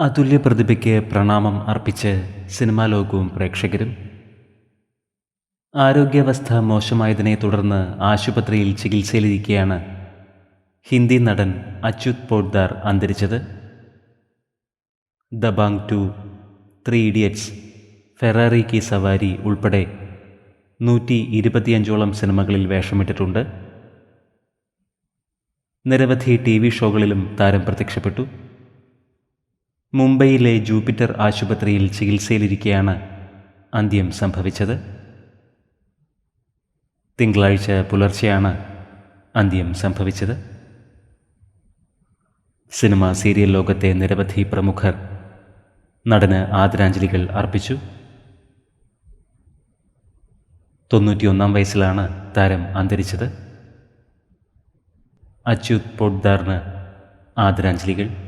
അതുല്യ പ്രതിഭയ്ക്ക് പ്രണാമം അർപ്പിച്ച് സിനിമാ ലോകവും പ്രേക്ഷകരും. ആരോഗ്യാവസ്ഥ മോശമായതിനെ തുടർന്ന് ആശുപത്രിയിൽ ചികിത്സയിലിരിക്കെയാണ് ഹിന്ദി നടൻ അച്യുത് പോഡ്ദാർ അന്തരിച്ചത്. Dabangg two three idiots Ferrari Ki Sawaari ഉൾപ്പെടെ നൂറ്റി ഇരുപത്തിയഞ്ചോളം സിനിമകളിൽ വേഷമിട്ടിട്ടുണ്ട്. നിരവധി ടി വി ഷോകളിലും താരം പ്രത്യക്ഷപ്പെട്ടു. മുംബൈയിലെ ജൂപ്പിറ്റർ ആശുപത്രിയിൽ ചികിത്സയിലിരിക്കെയാണ് അന്ത്യം സംഭവിച്ചത്. തിങ്കളാഴ്ച പുലർച്ചെയാണ് അന്ത്യം സംഭവിച്ചത്. സിനിമ സീരിയൽ ലോകത്തെ നിരവധി പ്രമുഖർ നടന് ആദരാഞ്ജലികൾ അർപ്പിച്ചു. തൊണ്ണൂറ്റിയൊന്നാം വയസ്സിലാണ് താരം അന്തരിച്ചത്. അച്യുത് പോഡ്ദാറിന് ആദരാഞ്ജലികൾ.